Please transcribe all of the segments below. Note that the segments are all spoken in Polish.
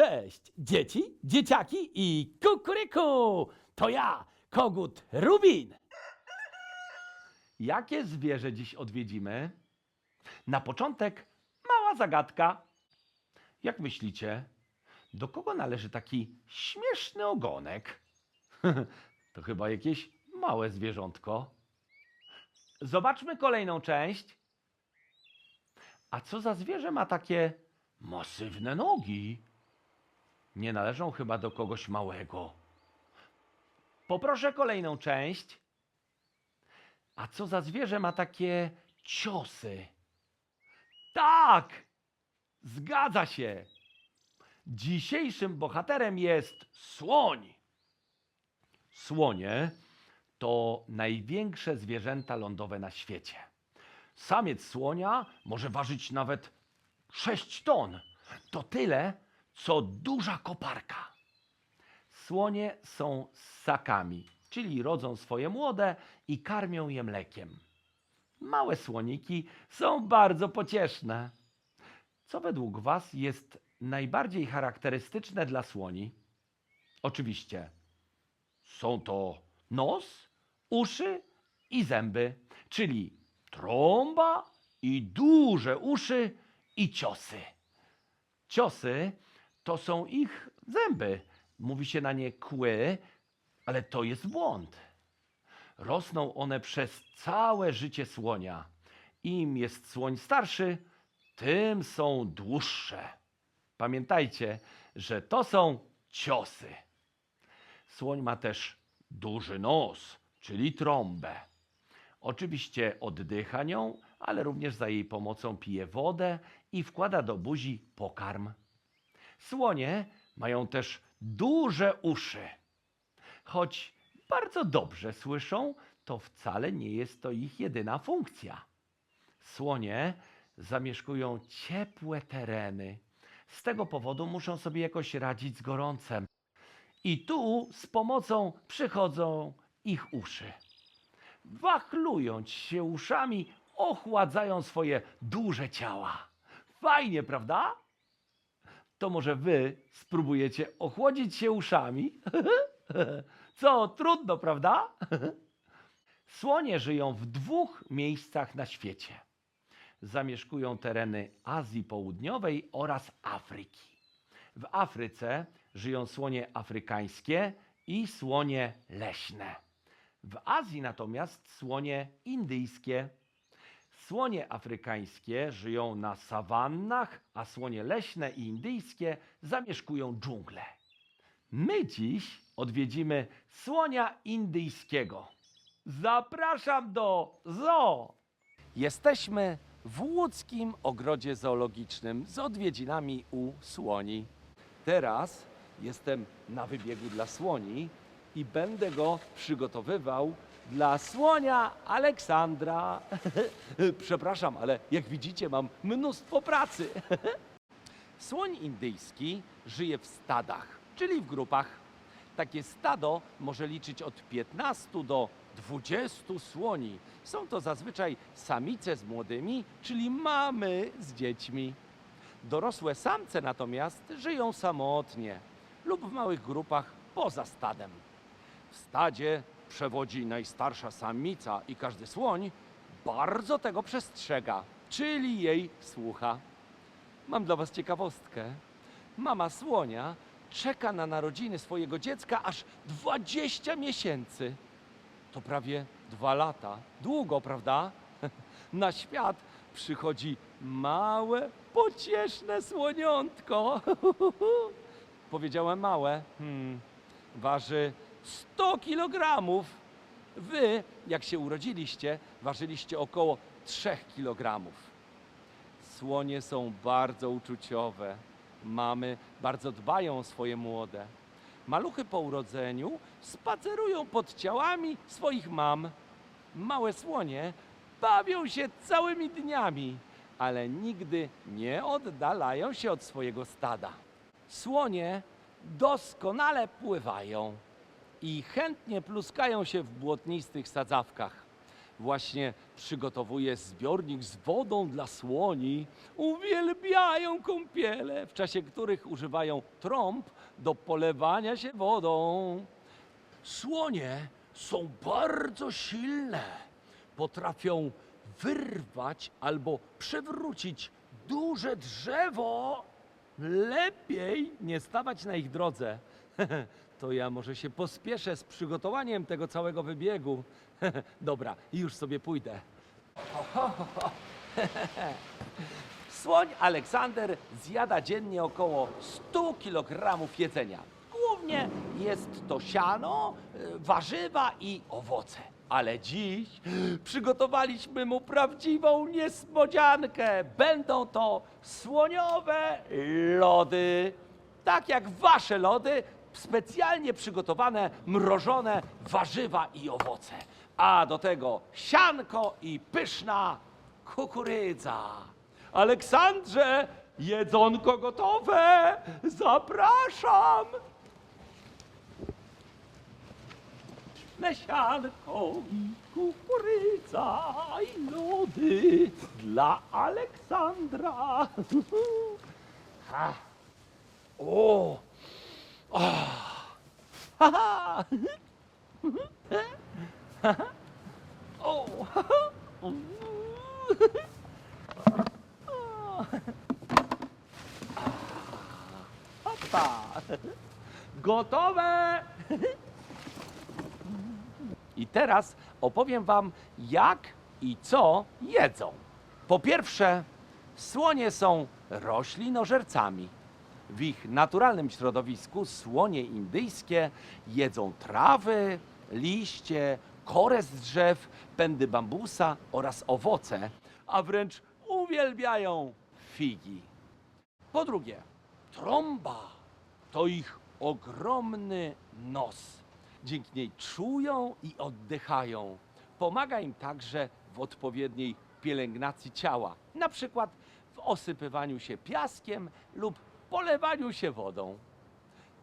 Cześć, dzieci, dzieciaki i kukuryku! To ja, kogut Rubin. Jakie zwierzę dziś odwiedzimy? Na początek mała zagadka. Jak myślicie, do kogo należy taki śmieszny ogonek? to chyba jakieś małe zwierzątko. Zobaczmy kolejną część. A co za zwierzę ma takie masywne nogi? Nie należą chyba do kogoś małego. Poproszę kolejną część. A co za zwierzę ma takie ciosy? Tak! Zgadza się! Dzisiejszym bohaterem jest słoń. Słonie to największe zwierzęta lądowe na świecie. Samiec słonia może ważyć nawet 6 ton. To tyle, co duża koparka. Słonie są ssakami, czyli rodzą swoje młode i karmią je mlekiem. Małe słoniki są bardzo pocieszne. Co według Was jest najbardziej charakterystyczne dla słoni? Oczywiście są to nos, uszy i zęby, czyli trąba i duże uszy i ciosy. Ciosy to są ich zęby. Mówi się na nie kły, ale to jest błąd. Rosną one przez całe życie słonia. Im jest słoń starszy, tym są dłuższe. Pamiętajcie, że to są ciosy. Słoń ma też duży nos, czyli trąbę. Oczywiście oddycha nią, ale również za jej pomocą pije wodę i wkłada do buzi pokarm. Słonie mają też duże uszy. Choć bardzo dobrze słyszą, to wcale nie jest to ich jedyna funkcja. Słonie zamieszkują ciepłe tereny. Z tego powodu muszą sobie jakoś radzić z gorącem. I tu z pomocą przychodzą ich uszy. Wachlując się uszami, ochładzają swoje duże ciała. Fajnie, prawda? To może wy spróbujecie ochłodzić się uszami? Co, trudno, prawda? Słonie żyją w dwóch miejscach na świecie. Zamieszkują tereny Azji Południowej oraz Afryki. W Afryce żyją słonie afrykańskie i słonie leśne. W Azji natomiast słonie indyjskie. Słonie afrykańskie żyją na sawannach, a słonie leśne i indyjskie zamieszkują dżunglę. My dziś odwiedzimy słonia indyjskiego. Zapraszam do zoo! Jesteśmy w łódzkim ogrodzie zoologicznym z odwiedzinami u słoni. Teraz jestem na wybiegu dla słoni i będę go przygotowywał dla słonia Aleksandra. Przepraszam, ale jak widzicie, mam mnóstwo pracy. Słoń indyjski żyje w stadach, czyli w grupach. Takie stado może liczyć od 15 do 20 słoni. Są to zazwyczaj samice z młodymi, czyli mamy z dziećmi. Dorosłe samce natomiast żyją samotnie lub w małych grupach poza stadem. W stadzie przewodzi najstarsza samica i każdy słoń bardzo tego przestrzega, czyli jej słucha. Mam dla Was ciekawostkę. Mama słonia czeka na narodziny swojego dziecka aż 20 miesięcy. To prawie dwa lata. Długo, prawda? Na świat przychodzi małe, pocieszne słoniątko. Powiedziałem małe. Hmm. Waży 100 kilogramów. Wy, jak się urodziliście, ważyliście około 3 kilogramów. Słonie są bardzo uczuciowe. Mamy bardzo dbają o swoje młode. Maluchy po urodzeniu spacerują pod ciałami swoich mam. Małe słonie bawią się całymi dniami, ale nigdy nie oddalają się od swojego stada. Słonie doskonale pływają i chętnie pluskają się w błotnistych sadzawkach. właśnie przygotowuje zbiornik z wodą dla słoni. Uwielbiają kąpiele, w czasie których używają trąb do polewania się wodą. Słonie są bardzo silne. Potrafią wyrwać albo przewrócić duże drzewo. Lepiej nie stawać na ich drodze. To ja może się pospieszę z przygotowaniem tego całego wybiegu. Dobra, już sobie pójdę. Słoń Aleksander zjada dziennie około 100 kg jedzenia. Głównie jest to siano, y, warzywa i owoce. Ale dziś przygotowaliśmy mu prawdziwą niespodziankę. Będą to słoniowe lody. Tak jak wasze lody, specjalnie przygotowane, mrożone warzywa i owoce. A do tego sianko i pyszna kukurydza. Aleksandrze, jedzonko gotowe! Zapraszam! Lesianko i kukurydza i lody dla Aleksandra. Ha. O! Ah. Ha, ha. O! Opa! Gotowe! I teraz opowiem Wam, jak i co jedzą. Po pierwsze, słonie są roślinożercami. W ich naturalnym środowisku słonie indyjskie jedzą trawy, liście, korę z drzew, pędy bambusa oraz owoce, a wręcz uwielbiają figi. Po drugie, trąba to ich ogromny nos. Dzięki niej czują i oddychają. Pomaga im także w odpowiedniej pielęgnacji ciała, na przykład w osypywaniu się piaskiem lub polewaniu się wodą.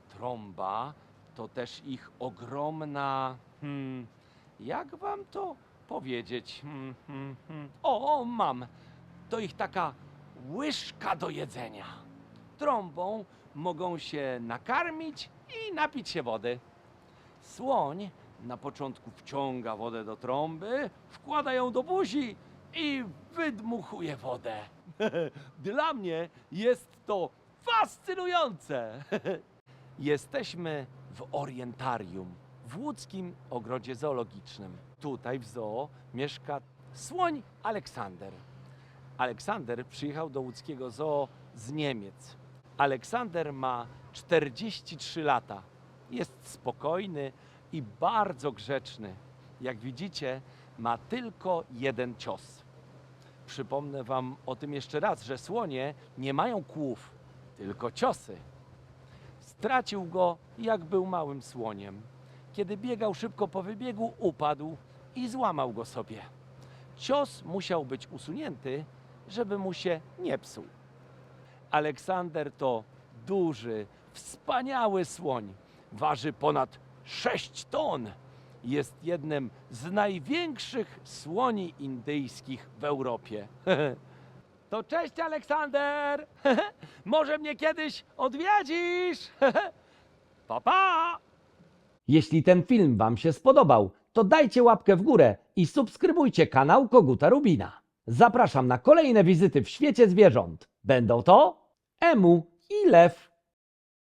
Trąba to też ich ogromna. Hmm, jak wam to powiedzieć? Hmm, hmm, hmm. O, mam. To ich taka łyżka do jedzenia. Trąbą mogą się nakarmić i napić się wody. Słoń na początku wciąga wodę do trąby, wkłada ją do buzi i wydmuchuje wodę. Dla mnie jest to fascynujące. Jesteśmy w orientarium, w łódzkim ogrodzie zoologicznym. Tutaj w zoo mieszka słoń Aleksander. Aleksander przyjechał do łódzkiego zoo z Niemiec. Aleksander ma 43 lata. Jest spokojny i bardzo grzeczny. Jak widzicie, ma tylko jeden cios. Przypomnę Wam o tym jeszcze raz, że słonie nie mają kłów, tylko ciosy. Stracił go, jak był małym słoniem. Kiedy biegał szybko po wybiegu, upadł i złamał go sobie. Cios musiał być usunięty, żeby mu się nie psuł. Aleksander to duży, wspaniały słoń. Waży ponad 6 ton. Jest jednym z największych słoni indyjskich w Europie. To cześć Aleksander! Może mnie kiedyś odwiedzisz? Pa, pa! Jeśli ten film Wam się spodobał, to dajcie łapkę w górę i subskrybujcie kanał Koguta Rubina. Zapraszam na kolejne wizyty w świecie zwierząt. Będą to Emu i Lew.